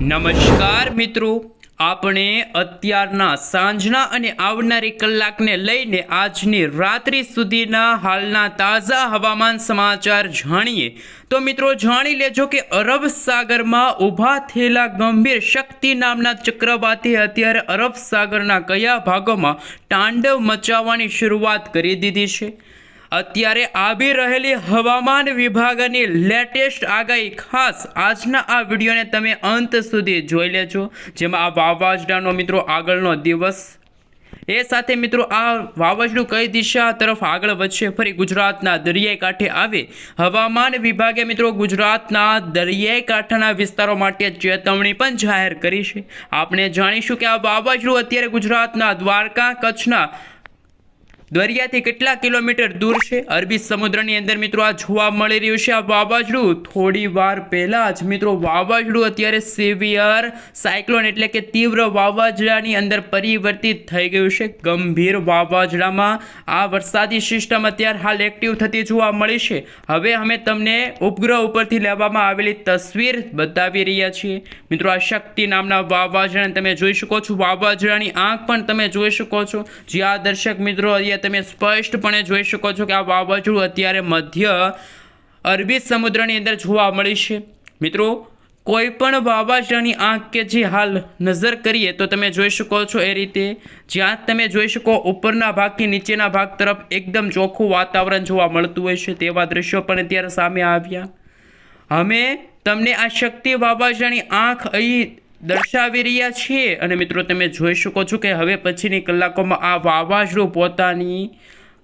નમસ્કાર મિત્રો. આપણે અત્યારના સાંજના અને આવનારી કલાકને લઈને આજની રાત્રિ સુધીના હાલના તાજા હવામાન સમાચાર જાણીએ. તો મિત્રો જાણી લેજો કે અરબ સાગરમાં ઊભા થયેલા ગંભીર શક્તિ નામના ચક્રવાતી અત્યારે અરબ સાગરના કયા ભાગોમાં તાંડવ મચાવવાની શરૂઆત કરી દીધી છે? અત્યારે આવી રહેલી હવામાન વિભાગની લેટેસ્ટ આગાહી ખાસ આજના આ વિડીયોને તમે અંત સુધી જોઈ લેજો. જેમાં આ વાવાઝોડાનો મિત્રો આગળનો દિવસ. એ સાથે મિત્રો આ વાવાઝોડું કઈ દિશા તરફ આગળ વધશે ફરી ગુજરાતના દરિયાઈ કાંઠે આવે. હવામાન વિભાગે મિત્રો ગુજરાતના દરિયાઈ કાંઠાના વિસ્તારો માટે ચેતવણી પણ જાહેર કરી છે. આપણે જાણીશું કે આ વાવાઝોડું અત્યારે ગુજરાતના દ્વારકા કચ્છના દરિયાથી કેટલા કિલોમીટર દૂર છે? અરબી સમુદ્રની અંદર મિત્રો આ જોવા મળી રહ્યું છે. આ વાવાઝોડું થોડી વાર પહેલાં જ મિત્રો વાવાઝોડું અત્યારે સિવિયર સાયક્લોન એટલે કે તીવ્ર વાવાઝોડાની અંદર પરિવર્તિત થઈ ગયું છે. ગંભીર વાવાઝોડામાં આ વરસાદી સિસ્ટમ અત્યારે હાલ એક્ટિવ થતી જોવા મળી છે. હવે અમે તમને ઉપગ્રહ ઉપરથી લેવામાં આવેલી તસવીર બતાવી રહ્યા છીએ. મિત્રો આ શક્તિ નામના વાવાઝોડાને તમે જોઈ શકો છો. વાવાઝોડાની આંખ પણ તમે જોઈ શકો છો. જ્યાં દર્શક મિત્રો અહીંયા તમે સ્પષ્ટપણે જોઈ શકો છો કે આ વાવાઝોડું અત્યારે મધ્ય અરબી સમુદ્રની અંદર જોવા મળી છે. મિત્રો, કોઈ પણ વાવાઝોડાની આંખ કે જે હાલ નજર કરીએ તો તમે જોઈ શકો છો એ રીતે જ્યાં તમે જોઈ શકો ઉપરના ભાગથી નીચેના ભાગ તરફ એકદમ ચોખ્ખું વાતાવરણ જોવા મળતું હોય છે તેવા દ્રશ્યો પણ અત્યારે સામે આવ્યા. અમે તમને આ શક્તિ વાવાઝોડાની આંખ અહીં દર્શાવી રહ્યા છીએ. અને મિત્રો, તમે જોઈ શકો છો કે હવે પછીની કલાકોમાં આ વાવાઝોડું પોતાની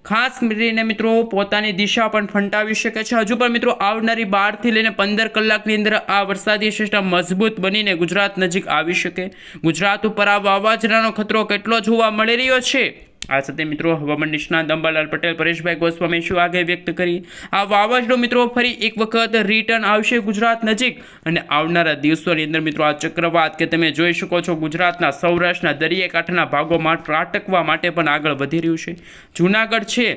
ખાસ કરીને મિત્રો પોતાની દિશા પણ ફંટાવી શકે છે. હજુ પણ મિત્રો આવનારી બારથી લઈને પંદર કલાકની અંદર આ વરસાદી સિસ્ટમ મજબૂત બનીને ગુજરાત નજીક આવી શકે. ગુજરાત ઉપર આ વાવાઝોડાનો ખતરો કેટલો જોવા મળી રહ્યો છે? આ સાથે મિત્રો હવામાન નિષ્ણાત અંબાલાલ પટેલ, પરેશભાઈ ગોસ્વામી શું આગે વ્યક્ત કરી? આ વાવાઝોડું મિત્રો ફરી એક વખત રિટર્ન આવશે ગુજરાત નજીક. અને આવનારા દિવસોની અંદર મિત્રો આ ચક્રવાત કે તમે જોઈ શકો છો ગુજરાતના સૌરાષ્ટ્રના દરિયાકાંઠાના ભાગોમાં ત્રાટકવા માટે પણ આગળ વધી રહ્યું છે. જૂનાગઢ છે.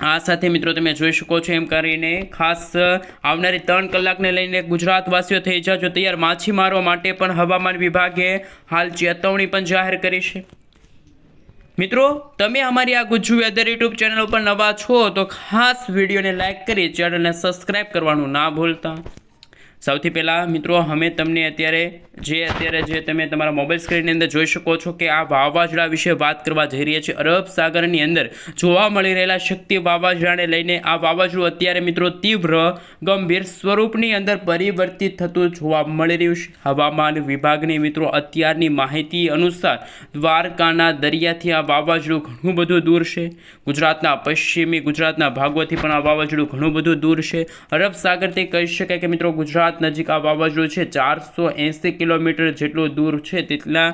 આ સાથે મિત્રો તમે જોઈ શકો છો એમ કરીને ખાસ આવનારી ત્રણ કલાકને લઈને ગુજરાતવાસીઓ થઈ જાજો. તૈયાર માછીમારો માટે પણ હવામાન વિભાગે હાલ ચેતવણી પણ જાહેર કરી છે. મિત્રો, તમે અમારી આ ગુજ્જુ વેધર યુટ્યુબ ચેનલ ઉપર નવા છો તો ખાસ વિડીયોને લાઇક કરી ચેનલને સબસ્ક્રાઇબ કરવાનું ના ભૂલતા. સૌથી પહેલાં મિત્રો, અમે તમને અત્યારે જે અત્યારે જે તમે તમારા મોબાઈલ સ્ક્રીનની અંદર જોઈ શકો છો કે આ વાવાઝોડા વિશે વાત કરવા જઈ રહ્યા છીએ. અરબ સાગરની અંદર જોવા મળી રહેલા શક્તિ વાવાઝોડાને લઈને આ વાવાઝોડું અત્યારે મિત્રો તીવ્ર, ગંભીર સ્વરૂપની અંદર પરિવર્તિત થતું જોવા મળી રહ્યું છે. હવામાન વિભાગની મિત્રો અત્યારની માહિતી અનુસાર દ્વારકાના દરિયાથી આ વાવાઝોડું ઘણું બધું દૂર છે. ગુજરાતના પશ્ચિમી ગુજરાતના ભાગોથી પણ આ વાવાઝોડું ઘણું બધું દૂર છે. અરબ સાગરથી કહી શકાય કે મિત્રો ગુજરાત નજીક આ વાવાઝોડું છે. ચારસો એંસી કિલોમીટર જેટલું દૂર છે તેટલા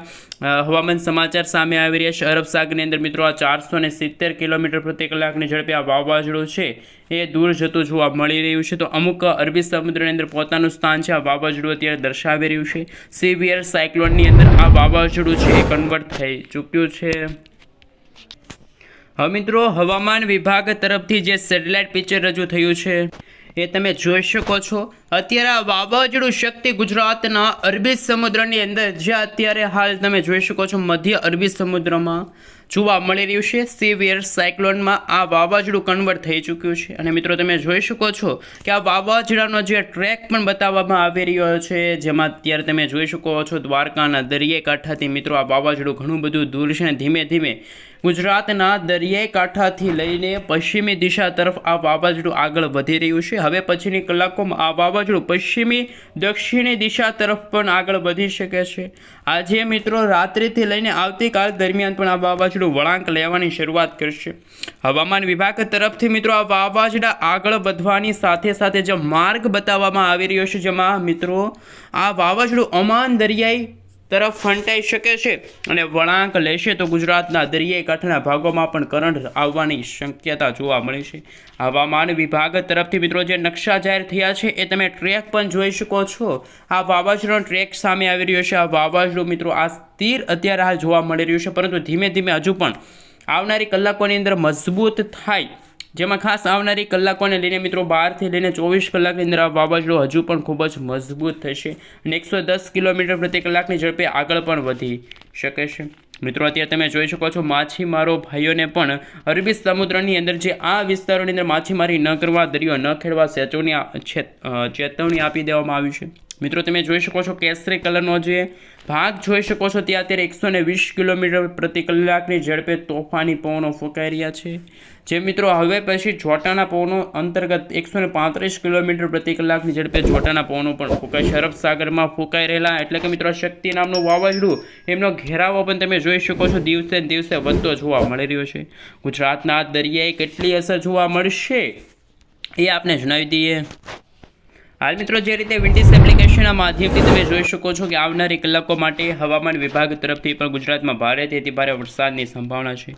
હવામાન સમાચાર સામે આવી રહ્યા છે. અરબ સાગરની અંદર મિત્રો આ ચારસો ને સિત્તેર કિલોમીટર પ્રતિ કલાકની ઝડપે આ વાવાઝોડું છે એ દૂર જતું જોવા મળી રહ્યું છે. તો અમુક અરબી સમુદ્રની અંદર પોતાનું સ્થાન છે. આ વાવાઝોડું અત્યારે દર્શાવી રહ્યું છે. સિવિયર સાયક્લોનની અંદર આ વાવાઝોડું છે એ કન્વર્ટ થઈ ચૂક્યું છે. હવે મિત્રો, હવામાન વિભાગ તરફથી જે સેટેલાઇટ પિક્ચર રજૂ થયું છે એ તમે જોઈ શકો છો. અત્યારે આ વાવાઝોડું શક્તિ ગુજરાતના અરબી સમુદ્રની અંદર જે અત્યારે હાલ તમે જોઈ શકો છો, મધ્ય અરબી સમુદ્રમાં જોવા મળી રહ્યું છે. સિવિયર સાયક્લોનમાં આ વાવાઝોડું કન્વર્ટ થઈ ચૂક્યું છે. અને મિત્રો, તમે જોઈ શકો છો કે આ વાવાઝોડાનો જે ટ્રેક પણ બતાવવામાં આવી રહ્યો છે, જેમાં અત્યારે તમે જોઈ શકો છો દ્વારકાના દરિયાઈ કાંઠાથી મિત્રો, આ વાવાઝોડું ઘણું બધું દૂર છે અને ધીમે ધીમે ગુજરાતના દરિયાઈ કાંઠાથી લઈને પશ્ચિમી દિશા તરફ આ વાવાઝોડું આગળ વધી રહ્યું છે. હવે પછીની કલાકોમાં આ વાવાઝોડું પશ્ચિમી દક્ષિણી દિશા તરફ પણ આગળ વધી શકે છે. આજે મિત્રો રાત્રિથી લઈને આવતીકાલ દરમિયાન પણ આ વાવાઝોડું વળાંક લેવાની શરૂઆત કરશે. હવામાન વિભાગ તરફથી મિત્રો આ વાવાઝોડા આગળ વધવાની સાથે સાથે જે માર્ગ બતાવવામાં આવી રહ્યો છે. જેમાં મિત્રો આ વાવાઝોડું અમાન દરિયાઈ તરફ ફંટાઈ શકે છે અને વળાંક લેશે તો ગુજરાતના દરિયાઈ કાંઠાના ભાગોમાં પણ કરંટ આવવાની શક્યતા જોવા મળી છે. હવામાન વિભાગ તરફથી મિત્રો જે નકશા જાહેર થયા છે એ તમે ટ્રેક પણ જોઈ શકો છો. આ વાવાઝોડાનો ટ્રેક સામે આવી રહ્યો છે. આ વાવાઝોડું મિત્રો આ સ્થિર અત્યારે હાલ જોવા મળી રહ્યું છે, પરંતુ ધીમે ધીમે હજુ પણ આવનારી કલાકોની અંદર મજબૂત થાય જેમાં ખાસ આવનારી કલાકોને લઈને મિત્રો બારથી લઈને ચોવીસ કલાકની અંદર આ વાવાઝોડું હજુ પણ ખૂબ જ મજબૂત થશે અને એકસો દસ કિલોમીટર પ્રતિ કલાકની ઝડપે આગળ પણ વધી શકે છે. મિત્રો, અત્યારે તમે જોઈ શકો છો, માછીમારો ભાઈઓને પણ અરબી સમુદ્રની અંદર જે આ વિસ્તારોની અંદર માછીમારી ન કરવા, દરિયો ન ખેડવા ચેતવણી ચેતવણી આપી દેવામાં આવી છે. મિત્રો, તમે જોઈ શકો છો કેસરી કલરનો જે ભાગ જોઈ શકો છો ત્યાં અત્યારે એકસો ને વીસ કિલોમીટર પ્રતિ કલાકની ઝડપે તોફાની પવનો ફૂંકાઈ રહ્યા છે. જે મિત્રો, હવે પછી જોટાના પવનો અંતર્ગત એકસો ને પાંત્રીસ કિલોમીટર પ્રતિ કલાકની ઝડપે જોટાના પવનો પણ ફૂંકાય છે. સાગરમાં ફૂંકાઈ રહેલા, એટલે કે મિત્રો, શક્તિ નામનું વાવાઝોડું, એમનો ઘેરાવો પણ તમે જોઈ શકો છો. દિવસે દિવસે વધતો જોવા મળી રહ્યો છે. ગુજરાતના દરિયાએ કેટલી અસર જોવા મળશે એ આપને જણાવી દઈએ. હાલ મિત્રો, જે રીતે વિન્ડિસ એપ્લિકેશનના માધ્યમથી તમે જોઈ શકો છો કે આવનારી કલાકો માટે હવામાન વિભાગ તરફથી પણ ગુજરાતમાં ભારેથી ભારે વરસાદની સંભાવના છે.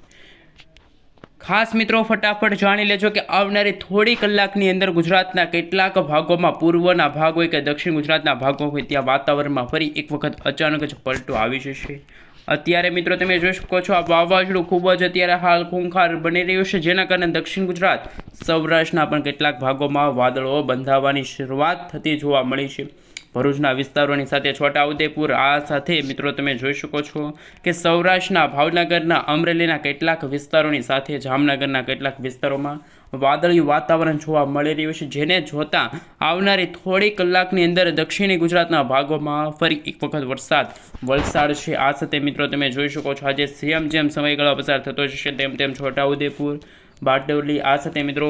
ખાસ મિત્રો, ફટાફટ જાણી લેજો કે આવનારી થોડી કલાકની અંદર ગુજરાતના કેટલાક ભાગોમાં પૂર્વના ભાગ હોય કે દક્ષિણ ગુજરાતના ભાગો હોય ત્યાં વાતાવરણમાં ફરી એક વખત અચાનક જ પલટો આવી જશે. અત્યારે મિત્રો તમે જોઈ શકો છો, આ વાવાઝોડું ખૂબ જ અત્યારે હાલ ખૂંખાર બની રહ્યું છે, જેના કારણે દક્ષિણ ગુજરાત, સૌરાષ્ટ્રના પણ કેટલાક ભાગોમાં વાદળો બંધાવવાની શરૂઆત થતી જોવા મળી છે. ભરૂચના વિસ્તારોની સાથે છોટાઉદેપુર, આ સાથે મિત્રો તમે જોઈ શકો છો કે સૌરાષ્ટ્રના ભાવનગરના અમરેલીના કેટલાક વિસ્તારોની સાથે જામનગરના કેટલાક વિસ્તારોમાં વાદળિયું વાતાવરણ જોવા મળી રહ્યું છે, જેને જોતા આવનારી થોડી કલાકની અંદર દક્ષિણી ગુજરાતના ભાગોમાં ફરી એક વખત વરસાદ, વલસાડ છે. આ સાથે મિત્રો તમે જોઈ શકો છો, આજે જેમ જેમ સમયગાળો પસાર થતો જશે, તેમ તેમ છોટાઉદેપુર, બારડોલી આ સાથે મિત્રો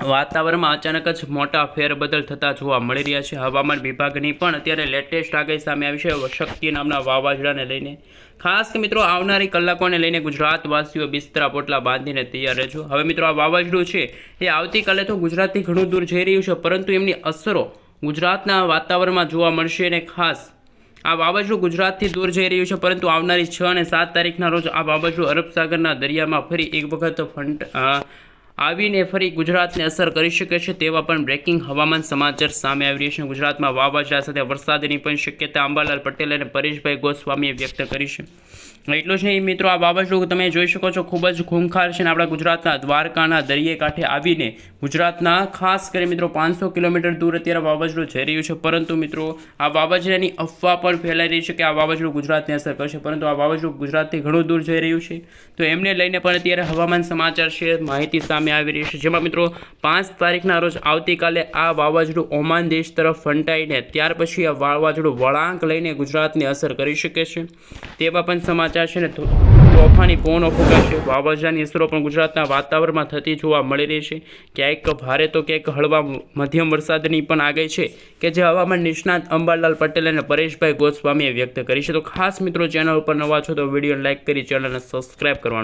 વાતાવરણમાં અચાનક જ મોટા ફેરબદલ થતા જોવા મળી રહ્યા છે. હવામાન વિભાગની પણ અત્યારે લેટેસ્ટ આગાહી સામે આવી છે. શક્તિ નામના વાવાઝોડાને લઈને ખાસ કે મિત્રો આવનારી કલાકોને લઈને ગુજરાતવાસીઓ બિસ્તરા પોટલા બાંધીને તૈયાર રહેજો. હવે મિત્રો આ વાવાઝોડું છે એ આવતીકાલે તો ગુજરાતથી ઘણું દૂર જઈ રહ્યું છે, પરંતુ એમની અસરો ગુજરાતના વાતાવરણમાં જોવા મળશે અને ખાસ આ વાવાઝોડું ગુજરાતથી દૂર જઈ રહ્યું છે, પરંતુ આવનારી છ અને સાત તારીખના રોજ આ વાવાઝોડું અરબ સાગરના દરિયામાં ફરી એક વખત ફંટ આવીને ફરી ગુજરાતને અસર કરી શકે છે તેવા પણ બ્રેકિંગ હવામાન સમાચાર સામે આવી રહ્યા છે. ગુજરાતમાં વાવાઝોડા સાથે વરસાદની પણ શક્યતા અંબાલાલ પટેલ અને પરેશભાઈ ગોસ્વામીએ વ્યક્ત કરી છે. એટલું જ નહીં, મિત્રો, આ વાવાઝોડું તમે જોઈ શકો છો, ખૂબ જ ખૂંખાર છે અને આપણા ગુજરાતના દ્વારકાના દરિયે કાંઠે આવીને ગુજરાતના, ખાસ કરી મિત્રો, પાંચસો કિલોમીટર દૂર અત્યારે વાવાઝોડું જઈ રહ્યું છે. પરંતુ મિત્રો, આ વાવાઝોડાની અફવા પણ ફેલાઈ રહી છે કે આ વાવાઝોડું ગુજરાતને અસર કરશે. પરંતુ આ વાવાઝોડું ગુજરાતથી ઘણું દૂર જઈ રહ્યું છે. તો એમને લઈને પણ અત્યારે હવામાન સમાચાર છે, માહિતી સામે આવી રહી છે. જેમાં મિત્રો, પાંચ તારીખના રોજ આવતીકાલે આ વાવાઝોડું ઓમાન દેશ તરફ ફંટાઈને ત્યાર પછી આ વાવાઝોડું વળાંક લઈને ગુજરાતને અસર કરી શકે છે. તેવા પણ સમાચાર છે ને? તોફાની પવનો ફૂંકાશે વાવાઝાની અસરો પણ ગુજરાતના વાતાવરણમાં થતી જોવા મળી રહી છે. ક્યાંક ભારે તો ક્યાંક હળવા મધ્યમ વરસાદની પણ આગાહી છે કે જે હવામાન નિષ્ણાત અંબાલાલ પટેલ અને પરેશભાઈ ગોસ્વામીએ વ્યક્ત કરી છે. તો ખાસ મિત્રો, ચેનલ ઉપર નવા છો તો વીડિયો લાઇક કરી, ચેનલને સબસ્ક્રાઇબ કરવાનું